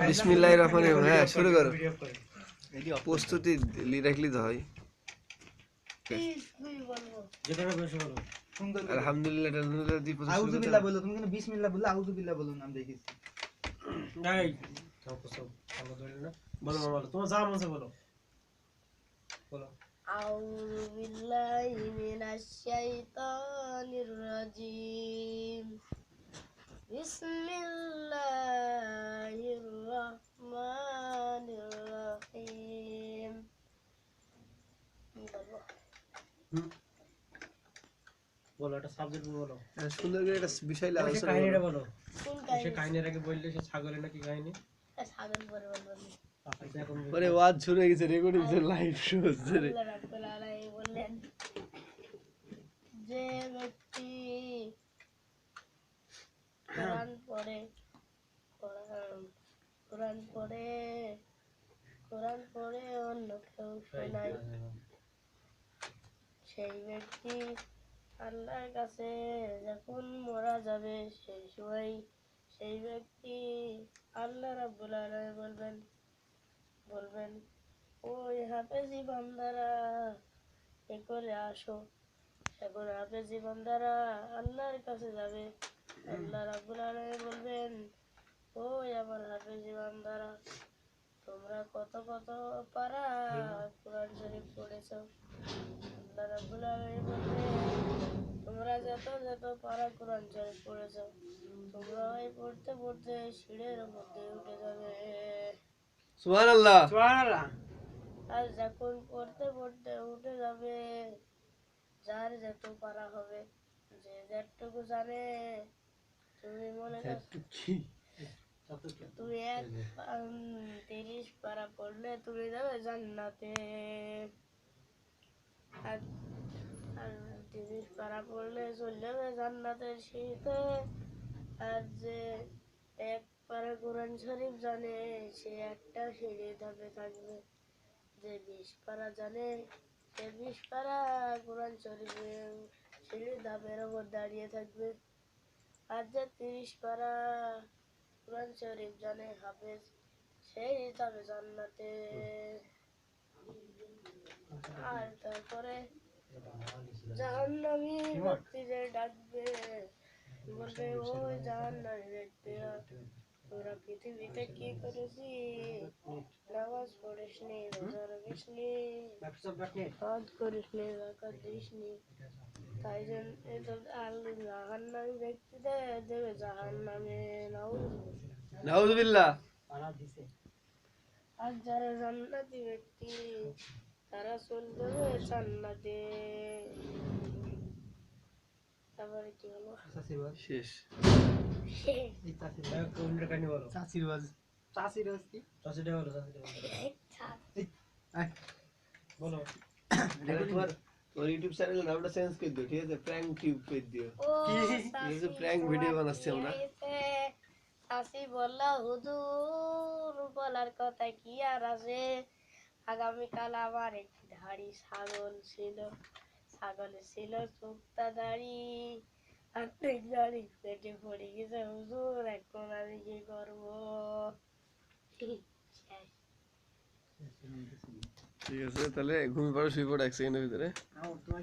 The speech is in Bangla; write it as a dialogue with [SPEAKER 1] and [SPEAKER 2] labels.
[SPEAKER 1] বিসমিল্লাহির রহমানির রহিম। হ্যাঁ, প্রস্তুতি রাখলি তো হয়। আলহামদুলিল্লাহ
[SPEAKER 2] বলো তুমি কেন বিসমিল্লাহ বলো আউযুবিল্লাহ বলো নাম দেখেছি
[SPEAKER 3] এই। তোমার যা মনে বলো। বলো।
[SPEAKER 4] আউযুবিল্লাহি মিনাশ শাইতানির রাজিম।
[SPEAKER 3] বলো একটা সাবজেক্ট বলো।
[SPEAKER 1] হ্যাঁ, সুন্দর করে একটা বিষয় নিয়ে
[SPEAKER 3] কাহিনীটা বলো। সে কাহিনীর আগে বললে সে ছাগলের নাকি কাহিনী?
[SPEAKER 4] সাগর পরে বলবেন
[SPEAKER 1] ওরে ওয়াজ শুরু হয়ে গেছে রেকর্ডিং লাইভ শো হচ্ছে রে।
[SPEAKER 4] আল্লাহ রাব্বুল আলামিন বললেন যে ব্যক্তি কোরআন পড়ে কোরআন কোরআন পড়ে কোরআন পড়ে অন্য কেউ শোনায়। সেই ব্যক্তি আল্লাহর কাছে যখন মরা যাবে, সেই সময় সেই ব্যক্তি আল্লাহ রাব্বুল আলামিন বলবেন বলবেন, ওই হাফেজি বান্দারা, এ করে আসো। এখন হাফেজি বান্দারা আল্লাহর কাছে যাবে। আল্লাহ রাব্বুল আলামিন বলবেন, ওই আমার হাফেজি বান্দারা কত কত পারা কোরআন শরীফ পড়েছো। আল্লাহ রাব্বুল আলামিন তোমরা যত যত পারা কোরআন শরীফ পড়েছো তোমরা ওই পড়তে পড়তে সিঁড়ের মধ্যে উঠে যাবে।
[SPEAKER 1] সুবহানাল্লাহ।
[SPEAKER 3] সুবহানাল্লাহ।
[SPEAKER 4] আর যখন পড়তে পড়তে উঠে যাবে যার যত পারা হবে যে যেটুকু জানে তুমি মনে করো তুমি এক পারা পড়লে তুমি যাবে জান্নাতে। আর পড়লে চলে যাবে জান্নাতের শীতে। আর যে এক পারা কোরআন শরীফ জানে, সে একটা সিঁড়ি ধাপে থাকবে। যে বিশ পারা জানে, সে বিশ পারা কোরআন শরীফের সিঁড়ি ধাপের ওপর দাঁড়িয়ে থাকবে। আর যে তিরিশ পারা কোরআন শরীফ জানে হাফেজ সেই যাবে জান্নাতে আর তারপরে জাহান্নামী ব্যক্তিদের ডাকবে বলবে ওই জাহান্নামী ব্যক্তিরা তোরা পৃথিবীতে কি করেছি নামাজ পড়িসনি রোজা রাখিসনি হজ করিসনি জাকাত দিসনি তাই জন্য এটা আল্লাহ জাহান্নামী ব্যক্তিদের দেবে জাহান্নামে নাউজ
[SPEAKER 1] নাউজুবিল্লাহ
[SPEAKER 4] আর যারা জান্নাতি ব্যক্তি তারা চলে যাবে জান্নাতে। তারপরে কি হলো
[SPEAKER 2] চাচির
[SPEAKER 1] শেষ।
[SPEAKER 2] এই চাচির
[SPEAKER 3] এক কাহিনী বলো।
[SPEAKER 2] কি?
[SPEAKER 3] চাষিটা বলো চাষিটা বলো। বলো।
[SPEAKER 1] ইউটিউব চ্যানেলের নামটা চেঞ্জ করে দিও ঠিক আছে? প্র্যাঙ্ক টিউব করে দিও।
[SPEAKER 4] ও
[SPEAKER 1] এই যে prank video বানাচ্ছি আমরা।
[SPEAKER 4] চাষি বললা হুজুর বলার কথা কি আর আছে? আগামীকাল আমার একটি ধাড়ি ছাগল ছিল। ছাগল ছিল চুক্তা দাড়ি আর দাড়ি পেটে পড়ে গেছে হুজুর এখন আমি কি করব?
[SPEAKER 1] ঠিক আছে তাহলে ঘুমিয়ে পড়ো শুয়ে পড়ো এক সেকেন্ডের ভিতরে।